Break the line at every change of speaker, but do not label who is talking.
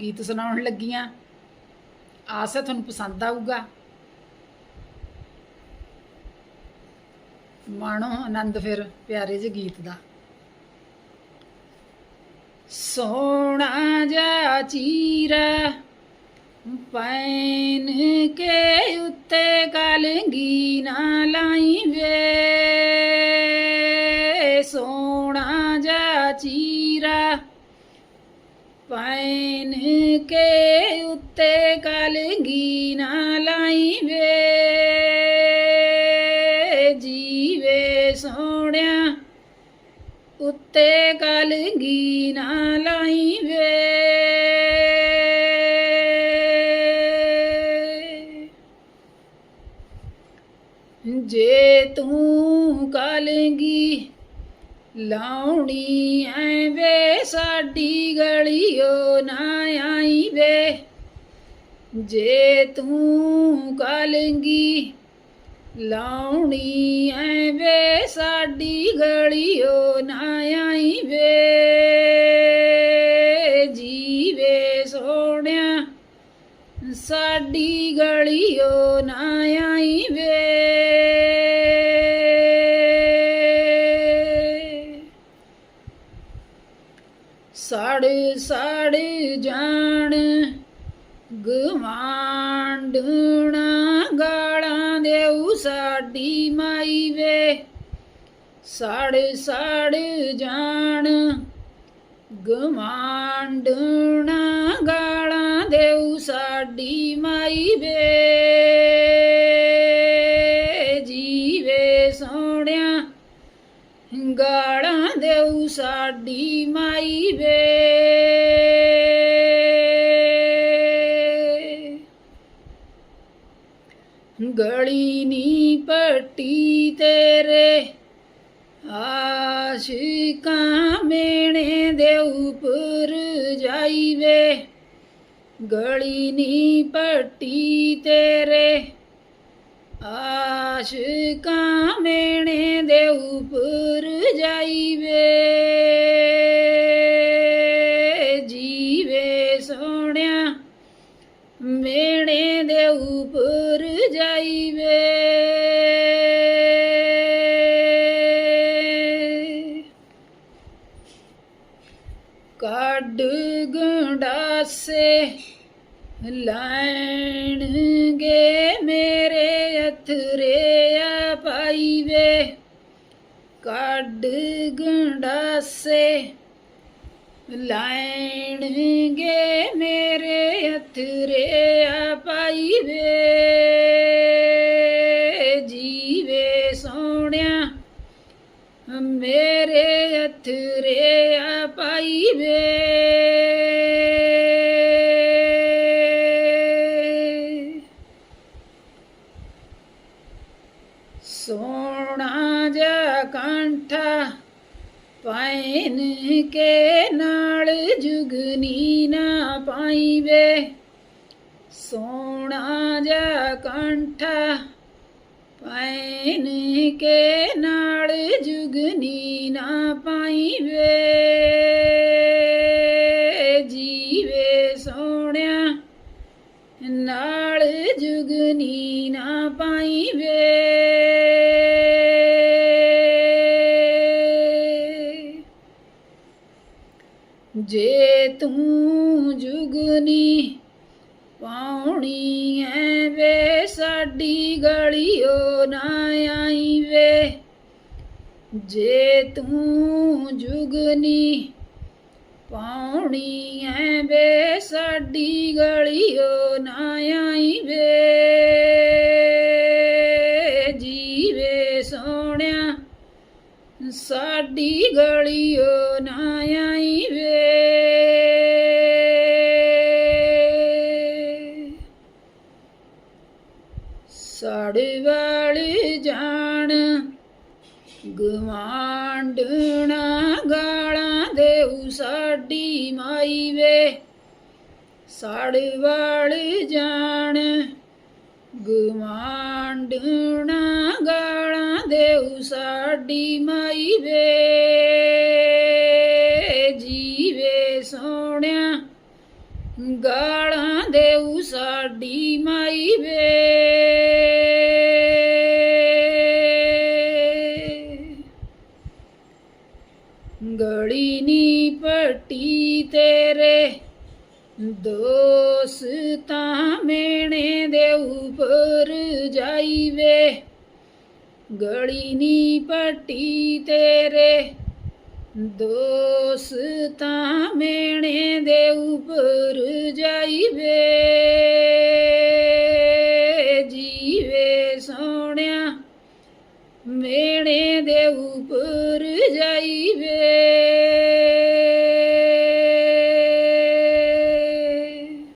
ਗੀਤ ਸੁਣਾਉਣ ਲੱਗੀਆਂ। ਆਸ ਹੈ ਤੁਹਾਨੂੰ ਪਸੰਦ ਆਊਗਾ। ਮਾਣੋ ਆਨੰਦ ਫਿਰ ਪਿਆਰੇ ਜਿਹੇ ਗੀਤ ਦਾ। ਸੋਹਣਾ ਜਾ ਚੀਰਾ ਪੈਨ ਕੇ ਉੱਤੇ ਕਲਗੀ ਨਾ ਲਾਈ ਵੇ। ਪੈਨ ਕੇ ਉੱਤੇ ਕਲਗੀ ਨਾ ਲਾਈ ਵੇ ਜੀਵੇ ਸੋਹਣਿਆ। ਉੱਤੇ ਕਲਗੀ ਨਾ ਲਾਈ ਵੇ ਜੇ ਤੂੰ ਕਲਗੀ ਲਾਉਣੀ ਐ ਵੇ ਸਾਡੀ ਗਲੀਓ ਨਾ ਆਈ ਵੇ ਜੇ ਤੂੰ ਕਲਗੀ, ਲਾਉਣੀ ਐ ਵੇ ਸਾਡੀ ਗਲੀਓ ਨਾ ਆਈ ਵੇ ਜੀਵੇ ਸੋਹਣਿਆ, ਸਾਡੀ ਗਲੀਓ ਨਾ ਆਈ ਵੇ ਸੜ ਸੜ ਜਾਣ ਗਵਾਂਡਣਾ ਗਾਲਾਂ ਦੇਉ ਸਾਡੀ ਮਾਈ ਵੇ। ਸੜ ਸੜ ਜਾਣ ਗਵਾਂਡਣਾ ਗਾਲਾਂ ਦੇਉ ਸਾਡੀ ਮਾਈ ਵੇ। ਗਾਲਾਂ ਸਾਡੀ ਮਾਈ ਵੇ। ਗਲੀ ਨੀ ਪੱਟੀ ਤੇਰੇ। ਆਸ਼ਿਕਾਂ ਮੇਣੇ ਦੇ ਉੱਪਰ ਜਾਈਵੇ। ਗਲੀ ਨੀ ਪੱਟੀ ਤੇਰੇ। ਆਸ਼ਿਕਾਂ ਮੇਣੇ ਦੇ ਉੱਪਰ ਜਾਈਵੇ ਜੀਵੇ ਸੋਹਣਿਆ ਮੇਣੇ ਦੇ ਉੱਪਰ ਜਾਈਵੇ। ਕੱਢ ਗੰਡਾਸੇ ਲੈਣਗੇ ਮੇਰੇ ਅਥਰੇ ਆ ਪਾਈਵੇ ਕੱਢ ਗੰਡਾਸੇ। ਲੈਣਗੇ ਮੇਰੇ ਅਥਰੇ ਆ ਪਾਈਵੇ ਜੀਵੇ ਸੋਹਣਿਆ, ਮੇਰੇ ਅਥਰੇ ਆ ਪਾਈਵੇ ਪੈਨ ਕੇ ਨਾਲ ਜੁਗਨੀ ਨਾ ਪਾਈਵੇ। ਸੋਣਾ ਜਾ ਕੰਠਾ ਪੈਨ ਕੇ ਨਾਲ ਜੁਗਨੀ ਨਾ ਪਾਈਵੇ। ਜੀਵੇ ਸੋਹਣਿਆ ਨਾਲ ਜੁਗਨੀ ਨਾ ਪਾਈਵੇ। ਜੇ ਤੂੰ ਜੁਗਨੀ ਪਾਉਣੀ ਐ ਵੇ ਸਾਡੀ ਗਲੀਓ ਨਾ ਆਈ ਵੇ ਜੇ ਤੂੰ ਜੁਗਨੀ ਪਾਉਣੀ ਐ ਵੇ ਸਾਡੀ ਗਲੀਓ ਨਾ ਆਈ ਵੇ ਜੀਵੇ ਸੋਹਣਿਆ ਸਾਡੀ ਗਲੀਓ ਨਾ ਆਈ ਵੇ ਸੜ ਵਾਲੀ ਜਾਣ। ਗਵਾਂਡਣਾ ਗਾਲਾਂ ਦੇਉ ਸਾਡੀ ਮਾਈ ਵੇ। ਸੜ ਵਾਲੀ ਜਾਣ। ਗਵਾਂਡਣਾ ਗਾਲਾਂ ਦੇਉ ਸਾਡੀ ਮਾਈ ਵੇ। ਜੀਵੇ ਸੋਹਣਿਆ ਗਾਲਾਂ ਦੇਉ ਸਾਡੀ ਮਾਈ ਵੇ। ਤੇਰੇ ਦੋਸਤਾਂ ਮੇਣੇ ਦੇ ਉੱਪਰ ਜਾਈਵੇ। ਗਲੀ ਨੀ ਪੱਟੀ ਤੇਰੇ ਦੋਸਤਾਂ ਮੇਣੇ ਦੇ ਉੱਪਰ ਜਾਈਵੇ। ਜੀਵੇ ਸੋਹਣਿਆ ਮੇਣੇ ਦੇ ਉੱਪਰ ਜਾਈਵੇ।